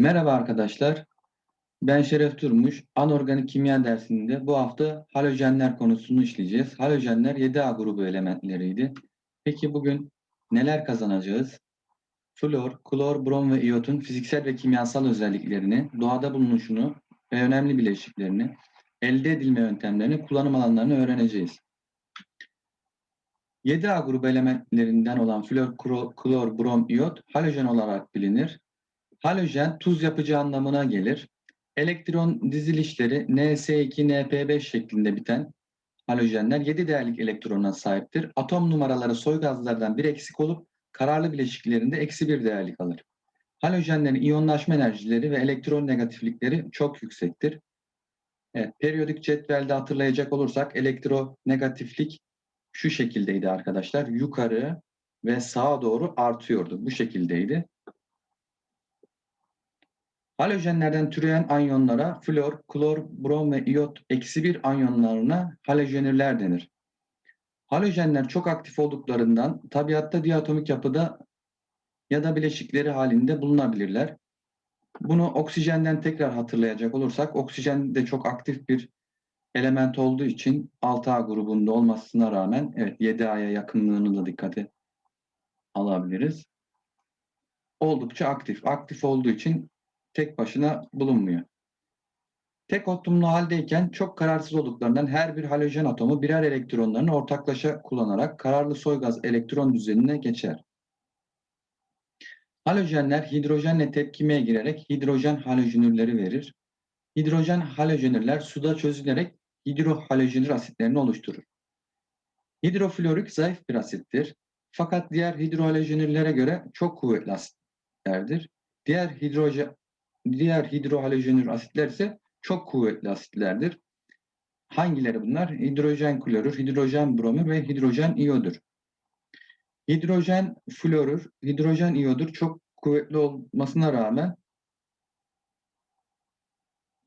Merhaba arkadaşlar. Ben Şeref Durmuş. Anorganik kimya dersinde bu hafta halojenler konusunu işleyeceğiz. Halojenler 7A grubu elementleriydi. Peki bugün neler kazanacağız? Flor, klor, brom ve iyotun fiziksel ve kimyasal özelliklerini, doğada bulunuşunu ve önemli bileşiklerini, elde edilme yöntemlerini, kullanım alanlarını öğreneceğiz. 7A grubu elementlerinden olan flor, klor, brom, iyot halojen olarak bilinir. Halojen tuz yapıcı anlamına gelir. Elektron dizilişleri Ns2, Np5 şeklinde biten halojenler 7 değerlik elektrona sahiptir. Atom numaraları soy gazlardan bir eksik olup kararlı bileşiklerinde eksi bir değerlik alır. Halojenlerin iyonlaşma enerjileri ve elektron negatiflikleri çok yüksektir. Evet, periyodik cetvelde hatırlayacak olursak elektronegatiflik şu şekildeydi arkadaşlar. Yukarı ve sağa doğru artıyordu. Bu şekildeydi. Halojenlerden türeyen anyonlara flor, klor, brom ve iyot eksi bir anyonlarına halojenürler denir. Halojenler çok aktif olduklarından tabiatta diatomik yapıda ya da bileşikleri halinde bulunabilirler. Bunu oksijenden tekrar hatırlayacak olursak oksijen de çok aktif bir element olduğu için 6A grubunda olmasına rağmen evet 7A'ya yakınlığını da dikkate alabiliriz. Oldukça aktif. Aktif olduğu için tek başına bulunmuyor. Tek atomlu haldeyken çok kararsız olduklarından her bir halojen atomu birer elektronlarını ortaklaşa kullanarak kararlı soygaz elektron düzenine geçer. Halojenler hidrojenle tepkimeye girerek hidrojen halojenürleri verir. Hidrojen halojenürler suda çözülerek hidrohalojenür asitlerini oluşturur. Hidroflorik zayıf bir asittir. Fakat diğer hidrohalojenürlere göre çok kuvvetli asitlerdir. Diğer hidrojen diğer hidrohalojenür asitler ise çok kuvvetli asitlerdir. Hangileri bunlar? Hidrojen klorür, hidrojen bromür ve hidrojen iyodür. Hidrojen florür, hidrojen iyodür çok kuvvetli olmasına rağmen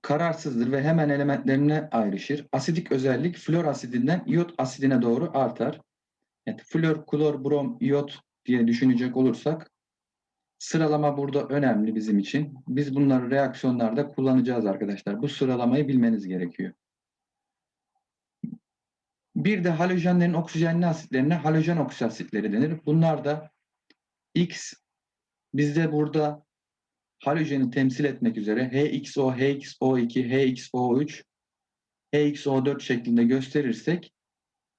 kararsızdır ve hemen elementlerine ayrışır. Asidik özellik flor asidinden iyot asidine doğru artar. Evet, flor, klor, brom, iyot diye düşünecek olursak Sıralama burada önemli bizim için. Biz bunları reaksiyonlarda kullanacağız arkadaşlar. Bu sıralamayı bilmeniz gerekiyor. Bir de halojenlerin oksijenli asitlerine halojen oksasitleri denir. Bunlar da X bizde burada halojeni temsil etmek üzere HXO, HXO2, HXO3, HXO4 şeklinde gösterirsek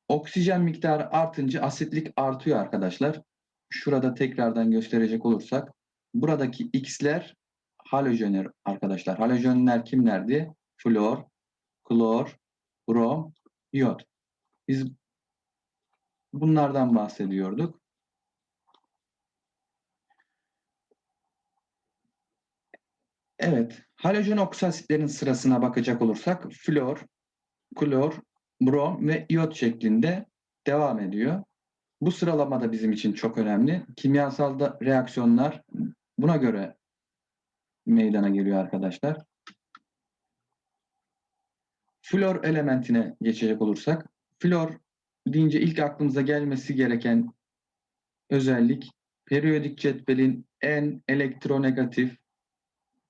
oksijen miktarı artınca asitlik artıyor arkadaşlar. Şurada tekrardan gösterecek olursak buradaki X'ler halojenler arkadaşlar. Halojenler kimlerdi? Flor, klor, brom, iyot. Biz bunlardan bahsediyorduk. Evet, halojen oksasitlerin sırasına bakacak olursak flor, klor, brom ve iyot şeklinde devam ediyor. Bu sıralama da bizim için çok önemli. Kimyasalda reaksiyonlar buna göre meydana geliyor arkadaşlar. Flor elementine geçecek olursak, flor deyince ilk aklımıza gelmesi gereken özellik periyodik cetvelin en elektronegatif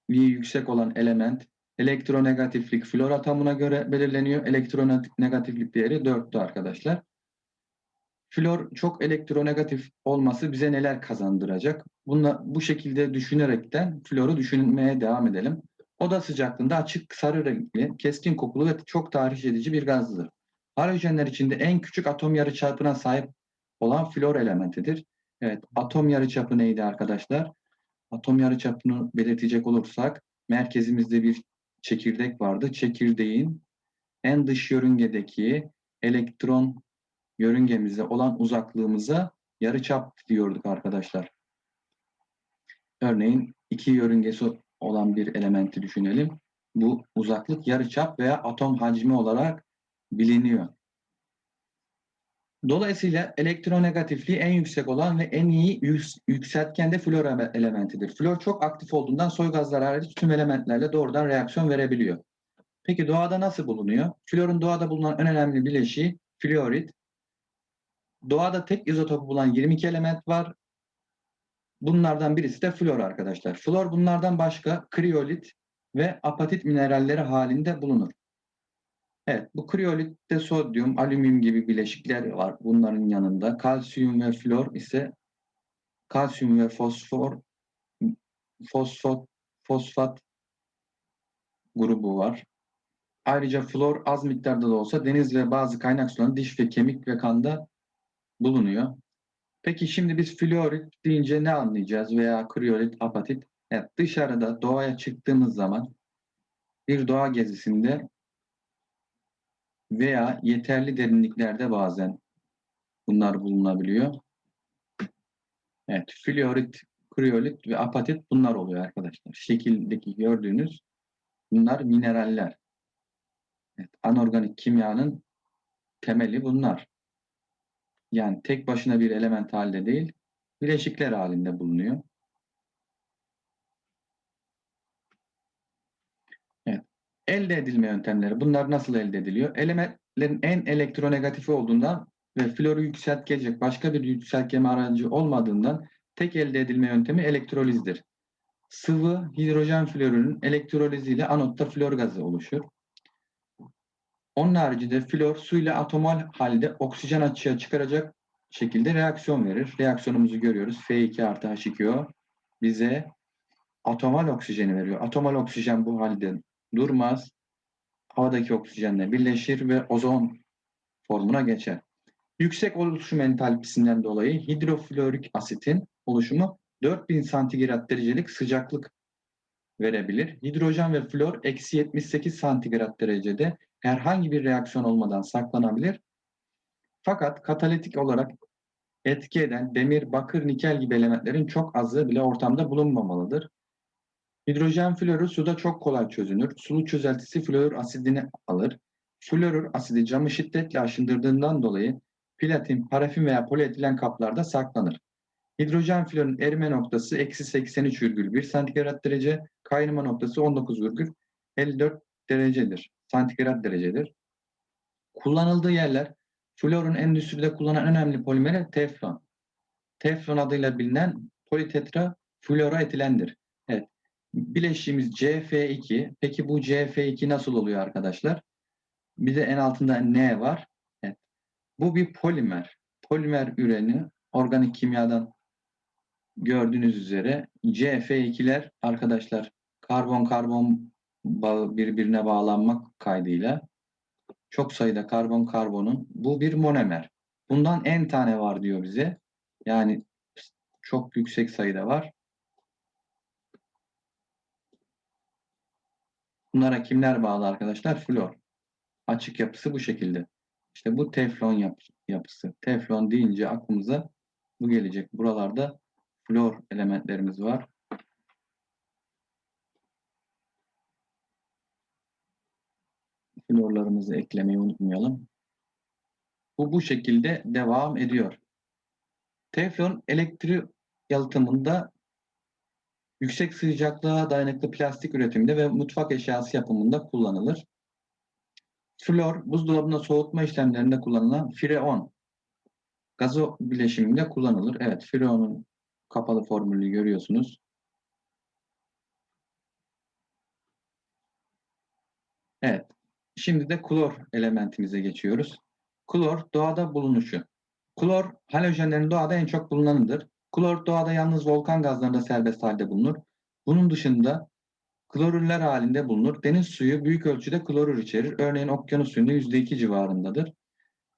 yüksek olan element. Elektronegatiflik flor atomuna göre belirleniyor. Elektronegatiflik değeri 4'tü arkadaşlar. Flor çok elektronegatif olması bize neler kazandıracak? Bunla, bu şekilde düşünerekten floru düşünmeye devam edelim. Oda sıcaklığında açık sarı renkli, keskin kokulu ve çok tahriş edici bir gazdır. Halojenler içinde en küçük atom yarıçapına sahip olan flor elementidir. Evet, atom yarıçapı neydi arkadaşlar? Atom yarıçapını belirtecek olursak merkezimizde bir çekirdek vardı. Çekirdeğin en dış yörüngedeki elektron yörüngemize olan uzaklığımıza yarıçap diyorduk arkadaşlar. Örneğin iki yörüngesi olan bir elementi düşünelim. Bu uzaklık yarıçap veya atom hacmi olarak biliniyor. Dolayısıyla elektronegatifliği en yüksek olan ve en iyi yükseltgen de flor elementidir. Flor çok aktif olduğundan soy gazlar hariç tüm elementlerle doğrudan reaksiyon verebiliyor. Peki doğada nasıl bulunuyor? Florun doğada bulunan en önemli bileşiği fluorit. Doğada tek izotopu bulan 22 element var. Bunlardan birisi de flor arkadaşlar. Flor bunlardan başka kriyolit ve apatit mineralleri halinde bulunur. Evet, bu kriyolitte sodyum, alüminyum gibi bileşikler var bunların yanında. Kalsiyum ve flor ise kalsiyum ve fosfor fosfat fosfat grubu var. Ayrıca flor az miktarda da olsa deniz ve bazı kaynak sularında diş ve kemik ve kanda bulunuyor. Peki şimdi biz fluorit deyince ne anlayacağız veya kriyolit, apatit? Evet, dışarıda doğaya çıktığımız zaman bir doğa gezisinde veya yeterli derinliklerde bazen bunlar bulunabiliyor. Evet, fluorit, kriyolit ve apatit bunlar oluyor arkadaşlar. Şekildeki gördüğünüz bunlar mineraller. Evet, anorganik kimyanın temeli bunlar. Yani tek başına bir element halinde değil, bileşikler halinde bulunuyor. Evet. Elde edilme yöntemleri. Bunlar nasıl elde ediliyor? Elementlerin en elektronegatifi olduğundan ve floru yükseltecek başka bir yükseltgeme aracı olmadığından tek elde edilme yöntemi elektrolizdir. Sıvı hidrojen florünün elektroliziyle anotta flor gazı oluşur. Onun haricinde flor suyla atomal halde oksijen açığa çıkaracak şekilde reaksiyon verir. Reaksiyonumuzu görüyoruz. F2 artı H2O bize atomal oksijeni veriyor. Atomal oksijen bu halde durmaz. Havadaki oksijenle birleşir ve ozon formuna geçer. Yüksek oluşum entalpisinden dolayı hidroflorik asitin oluşumu 4000 santigrat derecelik sıcaklık verebilir. Hidrojen ve flor eksi 78 santigrat derecede herhangi bir reaksiyon olmadan saklanabilir. Fakat katalitik olarak etki eden demir, bakır, nikel gibi elementlerin çok azı bile ortamda bulunmamalıdır. Hidrojen florür suda çok kolay çözünür. Sulu çözeltisi florür asidini alır. Florür asidi camı şiddetle aşındırdığından dolayı platin, parafin veya polietilen kaplarda saklanır. Hidrojen florun erime noktası eksi 83,1 santigrat derece, kaynama noktası 19,54 derecedir. Santigrat derecedir. Kullanıldığı yerler florun endüstride kullanılan önemli polimeri teflon. Teflon adıyla bilinen politetra fluoroetilendir. Evet. Bileşiğimiz CF2. Peki bu CF2 nasıl oluyor arkadaşlar? Bir de en altında N var. Evet. Bu bir polimer. Polimer üreni organik kimyadan gördüğünüz üzere CF2'ler arkadaşlar karbon karbon birbirine bağlanmak kaydıyla çok sayıda karbon karbonun bu bir monomer. Bundan n tane var diyor bize. Yani çok yüksek sayıda var. Bunlara kimler bağlı arkadaşlar? Flor. Açık yapısı bu şekilde. İşte bu teflon yap yapısı. Teflon deyince aklımıza bu gelecek. Buralarda flor elementlerimiz var. Florlarımızı eklemeyi unutmayalım. Bu bu şekilde devam ediyor. Teflon elektrik yalıtımında yüksek sıcaklığa dayanıklı plastik üretiminde ve mutfak eşyası yapımında kullanılır. Flor buzdolabında soğutma işlemlerinde kullanılan freon gazı bileşiminde kullanılır. Evet, freonun kapalı formülü görüyorsunuz. Evet. Şimdi de klor elementimize geçiyoruz. Klor doğada bulunuşu. Klor halojenlerin doğada en çok bulunanıdır. Klor doğada yalnız volkan gazlarında serbest halde bulunur. Bunun dışında klorürler halinde bulunur. Deniz suyu büyük ölçüde klorür içerir. Örneğin okyanus suyunda %2 civarındadır.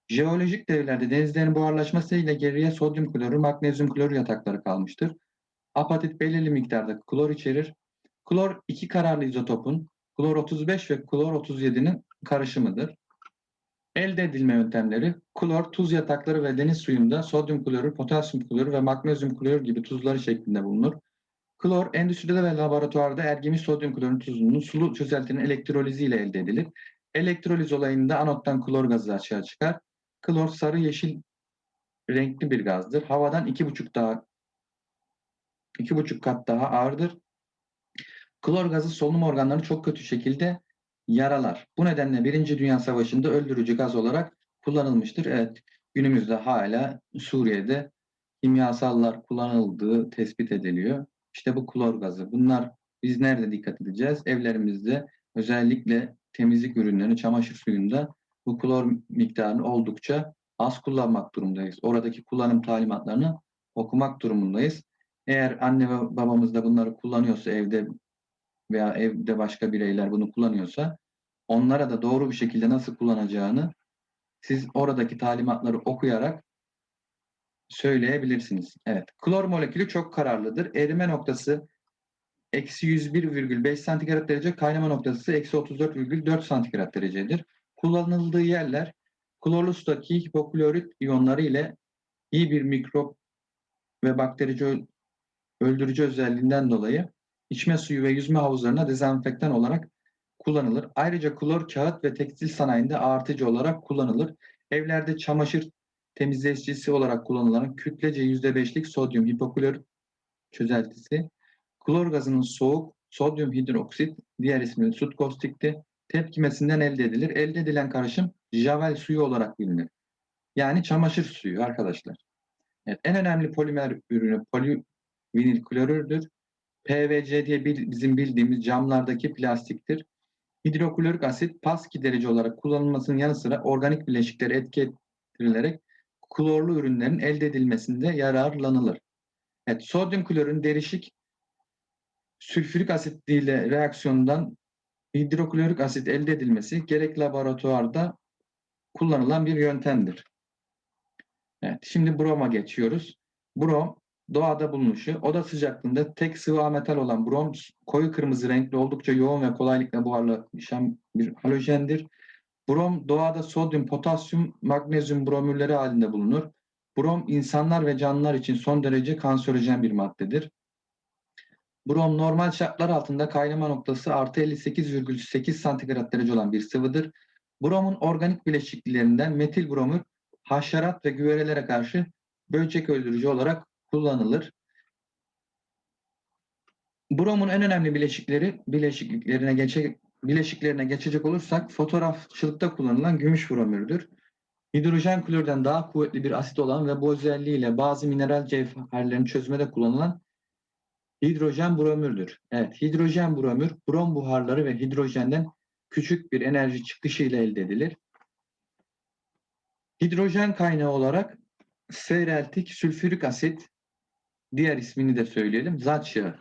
Jeolojik devlerde denizlerin buharlaşmasıyla geriye sodyum klorür, magnezyum klorür yatakları kalmıştır. Apatit belirli miktarda klor içerir. Klor iki kararlı izotopun klor 35 ve klor 37'nin karışımıdır. Elde edilme yöntemleri klor, tuz yatakları ve deniz suyunda sodyum klorür, potasyum klorür ve magnezyum klorür gibi tuzları şeklinde bulunur. Klor endüstride ve laboratuvarda ergimiş sodyum klorun tuzunun sulu çözeltinin elektrolizi ile elde edilir. Elektroliz olayında anottan klor gazı açığa çıkar. Klor sarı yeşil renkli bir gazdır. Havadan iki buçuk daha iki buçuk kat daha ağırdır. Klor gazı solunum organlarını çok kötü şekilde yaralar. Bu nedenle Birinci Dünya Savaşı'nda öldürücü gaz olarak kullanılmıştır. Evet, günümüzde hala Suriye'de kimyasallar kullanıldığı tespit ediliyor. İşte bu klor gazı. Bunlar biz nerede dikkat edeceğiz? Evlerimizde özellikle temizlik ürünlerini, çamaşır suyunda bu klor miktarını oldukça az kullanmak durumundayız. Oradaki kullanım talimatlarını okumak durumundayız. Eğer anne ve babamız da bunları kullanıyorsa evde veya evde başka bireyler bunu kullanıyorsa onlara da doğru bir şekilde nasıl kullanacağını siz oradaki talimatları okuyarak söyleyebilirsiniz. Evet. Klor molekülü çok kararlıdır. Erime noktası eksi 101,5 santigrat derece, kaynama noktası eksi 34,4 santigrat derecedir. Kullanıldığı yerler klorlu sudaki hipoklorit iyonları ile iyi bir mikrop ve bakterici öldürücü özelliğinden dolayı içme suyu ve yüzme havuzlarına dezenfektan olarak kullanılır. Ayrıca klor kağıt ve tekstil sanayinde artıcı olarak kullanılır. Evlerde çamaşır temizleyicisi olarak kullanılan kütlece %5'lik sodyum hipoklorit çözeltisi, klor gazının soğuk sodyum hidroksit, diğer ismi sut kostikti, tepkimesinden elde edilir. Elde edilen karışım javel suyu olarak bilinir. Yani çamaşır suyu arkadaşlar. Evet, en önemli polimer ürünü polivinil klorürdür. PVC diye bizim bildiğimiz camlardaki plastiktir. Hidroklorik asit pas giderici olarak kullanılmasının yanı sıra organik bileşikleri etki ettirilerek klorlu ürünlerin elde edilmesinde yararlanılır. Evet, sodyum klorun derişik sülfürik asit ile reaksiyondan hidroklorik asit elde edilmesi gerek laboratuvarda kullanılan bir yöntemdir. Evet, şimdi broma geçiyoruz. Brom doğada bulunuşu. Oda sıcaklığında tek sıvı ametal olan brom koyu kırmızı renkli oldukça yoğun ve kolaylıkla buharlaşan bir halojendir. Brom doğada sodyum, potasyum, magnezyum bromürleri halinde bulunur. Brom insanlar ve canlılar için son derece kanserojen bir maddedir. Brom normal şartlar altında kaynama noktası artı 58,8 santigrat derece olan bir sıvıdır. Bromun organik bileşiklerinden metil bromür haşerat ve güverelere karşı böcek öldürücü olarak kullanılır. Bromun en önemli bileşikleri bileşiklerine geçe, bileşiklerine geçecek olursak fotoğrafçılıkta kullanılan gümüş bromürdür. Hidrojen klordan daha kuvvetli bir asit olan ve bu özelliğiyle bazı mineral cevherlerin çözümede kullanılan hidrojen bromürdür. Evet, hidrojen bromür, brom buharları ve hidrojenden küçük bir enerji çıkışı ile elde edilir. Hidrojen kaynağı olarak seyreltik sülfürik asit, diğer ismini de söyleyelim, zat yağı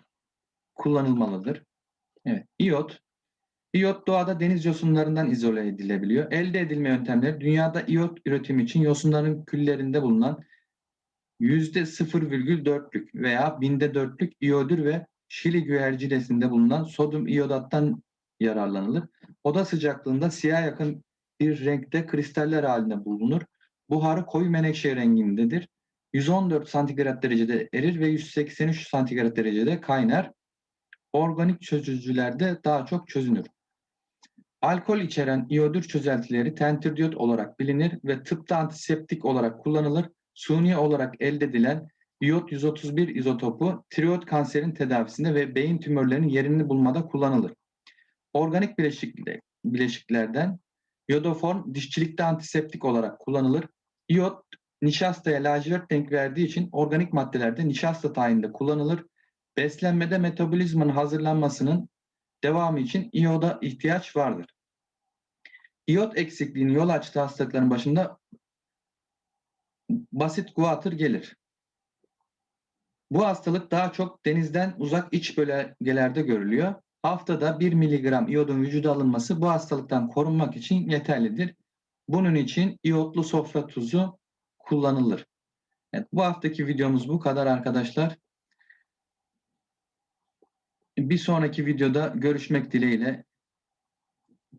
kullanılmalıdır. Evet, iot. İyot doğada deniz yosunlarından izole edilebiliyor. Elde edilme yöntemleri dünyada iot üretimi için yosunların küllerinde bulunan %0,4'lük veya binde dörtlük iyodür ve Şili güvercinesinde bulunan sodyum iyodattan yararlanılır. Oda sıcaklığında siyah yakın bir renkte kristaller halinde bulunur. Buharı koyu menekşe rengindedir. 114 santigrat derecede erir ve 183 santigrat derecede kaynar. Organik çözücülerde daha çok çözünür. Alkol içeren iyodür çözeltileri tentürdiyot olarak bilinir ve tıpta antiseptik olarak kullanılır. Suni olarak elde edilen iot 131 izotopu tiroid kanserin tedavisinde ve beyin tümörlerinin yerini bulmada kullanılır. Organik bileşiklerden iodoform dişçilikte antiseptik olarak kullanılır. İyot nişastaya lacivert renk verdiği için organik maddelerde nişasta tayinde kullanılır. Beslenmede metabolizmanın hazırlanmasının devamı için iyoda ihtiyaç vardır. İyot eksikliğinin yol açtığı hastalıkların başında basit guatr gelir. Bu hastalık daha çok denizden uzak iç bölgelerde görülüyor. Haftada 1 mg iyodun vücuda alınması bu hastalıktan korunmak için yeterlidir. Bunun için iyotlu sofra tuzu kullanılır. Evet, bu haftaki videomuz bu kadar arkadaşlar. Bir sonraki videoda görüşmek dileğiyle.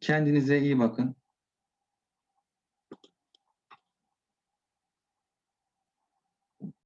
Kendinize iyi bakın.